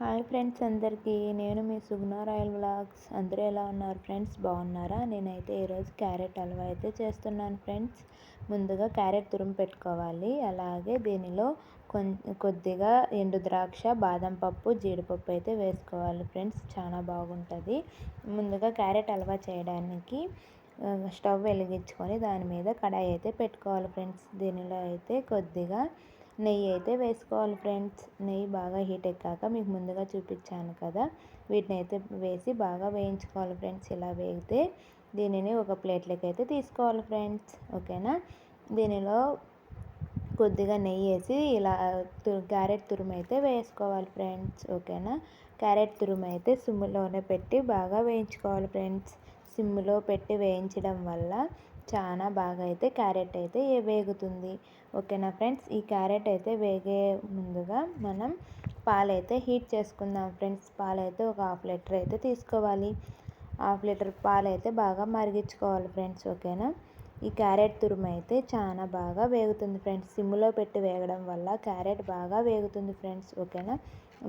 Hi friends అందరికీ. నేను మీ సుగుణ royal vlogs. అందరూ ఎలా ఉన్నారు ఫ్రెండ్స్? బాగున్నారా? నేనైతే ఈరోజు క్యారెట్ హల్వా అయితే చేస్తున్నాను ఫ్రెండ్స్. ముందుగా క్యారెట్ తురుము పెట్టుకోవాలి. అలాగే దీనిలో కొద్దిగా ఎండు ద్రాక్ష బాదం పప్పు జీడిపప్పు అయితే వేసుకోవాలి ఫ్రెండ్స్. చాలా బాగుంటుంది. ముందుగా క్యారెట్ హల్వా చేయడానికి స్టవ్ వెలిగించుకొని దాని మీద కడాయి అయితే పెట్టుకోవాలి ఫ్రెండ్స్. దీనిలో అయితే కొద్దిగా నెయ్యి అయితే వేసుకోవాలి ఫ్రెండ్స్. నెయ్యి బాగా హీట్ ఎక్కాక మీకు ముందుగా చూపించాను కదా. వీటిని అయితే వేసి బాగా వేయించుకోవాలి ఫ్రెండ్స్. ఇలా వేగితే దీనిని ఒక ప్లేట్లోకి అయితే తీసుకోవాలి ఫ్రెండ్స్. ఓకేనా? దీనిలో కొద్దిగా నెయ్యి వేసి ఇలా క్యారెట్ తురుము అయితే వేసుకోవాలి ఫ్రెండ్స్. ఓకేనా? క్యారెట్ తురుము అయితే సిమ్లోనే పెట్టి బాగా వేయించుకోవాలి ఫ్రెండ్స్. సిమ్లో పెట్టి వేయించడం వల్ల చాలా బాగా అయితే క్యారెట్ అయితే వేగుతుంది. ఓకేనా ఫ్రెండ్స్? ఈ క్యారెట్ అయితే వేగే ముందుగా మనం పాలైతే హీట్ చేసుకుందాం ఫ్రెండ్స్. పాలైతే ఒక హాఫ్ లీటర్ అయితే తీసుకోవాలి. హాఫ్ లీటర్ పాలు అయితే బాగా మరిగించుకోవాలి ఫ్రెండ్స్. ఓకేనా? ఈ క్యారెట్ తురుము అయితే చాలా బాగా వేగుతుంది ఫ్రెండ్స్. సిమ్లో పెట్టి వేగడం వల్ల క్యారెట్ బాగా వేగుతుంది ఫ్రెండ్స్. ఓకేనా?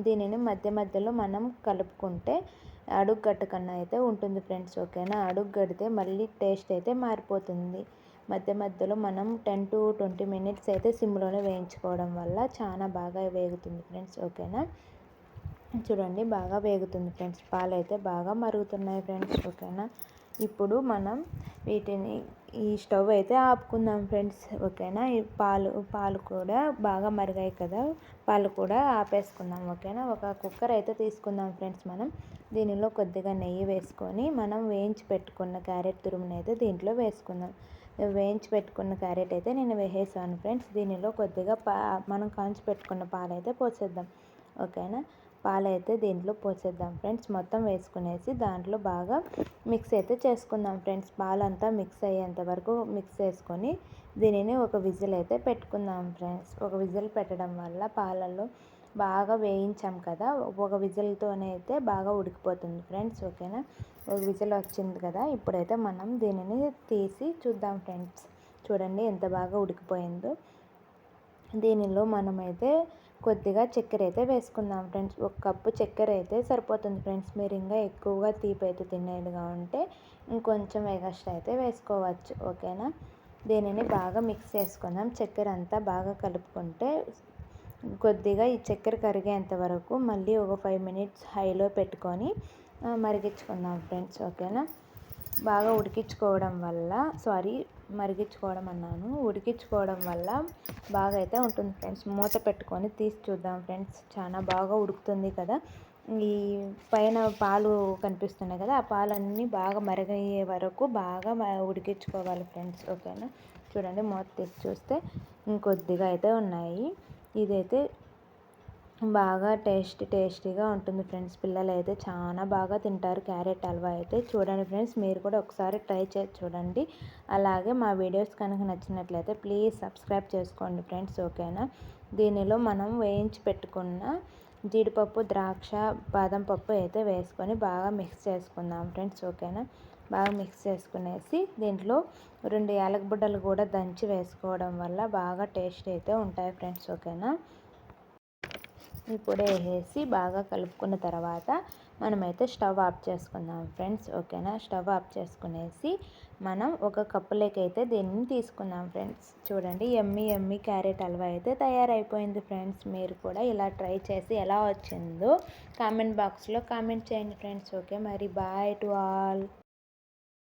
దీనిని మధ్య మధ్యలో మనం కలుపుకుంటే అడుగుగట్ట కన్నా అయితే ఉంటుంది ఫ్రెండ్స్ ఓకేనా? అడుగు కడితే మళ్ళీ టేస్ట్ అయితే మారిపోతుంది. మధ్య మధ్యలో మనం టెన్ టు ట్వంటీ మినిట్స్ అయితే సిమ్లోనే వేయించుకోవడం వల్ల చాలా బాగా వేగుతుంది ఫ్రెండ్స్ ఓకేనా? చూడండి బాగా వేగుతుంది ఫ్రెండ్స్. పాలు అయితే బాగా మరుగుతున్నాయి ఫ్రెండ్స్ ఓకేనా? ఇప్పుడు మనం వీటిని ఈ స్టవ్ అయితే ఆపుకుందాం ఫ్రెండ్స్ ఓకేనా? ఈ పాలు పాలు కూడా బాగా మరిగాయి కదా? పాలు కూడా ఆపేసుకుందాం ఓకేనా? ఒక కుక్కర్ అయితే తీసుకుందాం ఫ్రెండ్స్ మనం. దీనిలో కొద్దిగా నెయ్యి వేసుకొని మనం వేయించి పెట్టుకున్న క్యారెట్ తురుముని అయితే దీంట్లో వేసుకుందాం. వేయించి పెట్టుకున్న క్యారెట్ అయితే నేను వేసేసాను ఫ్రెండ్స్. దీనిలో కొద్దిగా పా మనం కాంచి పెట్టుకున్న పాలు అయితే పోసేద్దాం ఓకేనా? పాలైతే దీంట్లో పోసేద్దాం ఫ్రెండ్స్. మొత్తం వేసుకునేసి దాంట్లో బాగా మిక్స్ అయితే చేసుకుందాం ఫ్రెండ్స్. పాలంతా మిక్స్ అయ్యేంత వరకు మిక్స్ చేసుకొని దీనిని ఒక విజిల్ అయితే పెట్టుకుందాం ఫ్రెండ్స్. ఒక విజిల్ పెట్టడం వల్ల పాలలో బాగా వేయించాం కదా ఒక విజిల్తోనే అయితే బాగా ఉడికిపోతుంది ఫ్రెండ్స్. ఓకేనా? ఒక విజిల్ వచ్చింది కదా ఇప్పుడైతే మనం దీనిని తీసి చూద్దాం ఫ్రెండ్స్. చూడండి ఎంత బాగా ఉడికిపోయిందో. దీనిలో మనమైతే కొద్దిగా చక్కెర అయితే వేసుకుందాం ఫ్రెండ్స్. ఒక కప్పు చక్కెర అయితే సరిపోతుంది ఫ్రెండ్స్. మీరు ఇంకా ఎక్కువగా తీపి అయితే తినేదిగా ఉంటే ఇంకొంచెం ఎగస్ట్రా అయితే వేసుకోవచ్చు. ఓకేనా? దీనిని బాగా మిక్స్ చేసుకుందాం. చక్కెర అంతా బాగా కలుపుకుంటే కొద్దిగా ఈ చక్కెర కరిగేంత వరకు మళ్ళీ ఒక ఫైవ్ మినిట్స్ హైలో పెట్టుకొని మరిగించుకుందాం ఫ్రెండ్స్. ఓకేనా? బాగా ఉడికించుకోవడం వల్ల సారీ మరిగించుకోవడం అన్నాను. ఉడికించుకోవడం వల్ల బాగా అయితే ఉంటుంది ఫ్రెండ్స్. మూత పెట్టుకొని తీసి చూద్దాం ఫ్రెండ్స్. చాలా బాగా ఉడుకుతుంది కదా. ఈ పైన పాలు కనిపిస్తున్నాయి కదా ఆ పాలన్నీ బాగా మరిగయ్యే వరకు బాగా ఉడికించుకోవాలి ఫ్రెండ్స్. ఓకేనా? చూడండి మూత తీసి చూస్తే ఇంకొద్దిగా అయితే ఉన్నాయి. ఇదైతే బాగా టేస్ట్ టేస్టీగా ఉంటుంది ఫ్రెండ్స్. పిల్లలు అయితే చాలా బాగా తింటారు క్యారెట్ హల్వా అయితే. చూడండి ఫ్రెండ్స్ మీరు కూడా ఒకసారి ట్రై చేసి చూడండి. అలాగే మా వీడియోస్ కనుక నచ్చినట్లయితే ప్లీజ్ సబ్స్క్రైబ్ చేసుకోండి ఫ్రెండ్స్ ఓకేనా? దీనిలో మనం వేయించి పెట్టుకున్న జీడిపప్పు ద్రాక్ష బాదం పప్పు అయితే వేసుకొని బాగా మిక్స్ చేసుకుందాం ఫ్రెండ్స్ ఓకేనా? బాగా మిక్స్ చేసుకునేసి దీంట్లో రెండు యాలకబుడ్డలు కూడా దంచి వేసుకోవడం వల్ల బాగా టేస్ట్ అయితే ఉంటాయి ఫ్రెండ్స్ ఓకేనా? ఇప్పుడు వేసేసి బాగా కలుపుకున్న తర్వాత మనమైతే స్టవ్ ఆఫ్ చేసుకుందాం ఫ్రెండ్స్ ఓకేనా? స్టవ్ ఆఫ్ చేసుకునేసి మనం ఒక కప్పులోకి అయితే దీన్ని తీసుకుందాం ఫ్రెండ్స్. చూడండి ఎమ్మి ఎమ్మి క్యారెట్ హల్వా అయితే తయారైపోయింది ఫ్రెండ్స్. మీరు కూడా ఇలా ట్రై చేసి ఎలా వచ్చిందో కామెంట్ బాక్స్లో కామెంట్ చేయండి ఫ్రెండ్స్ ఓకే? మరి బాయ్ టు ఆల్.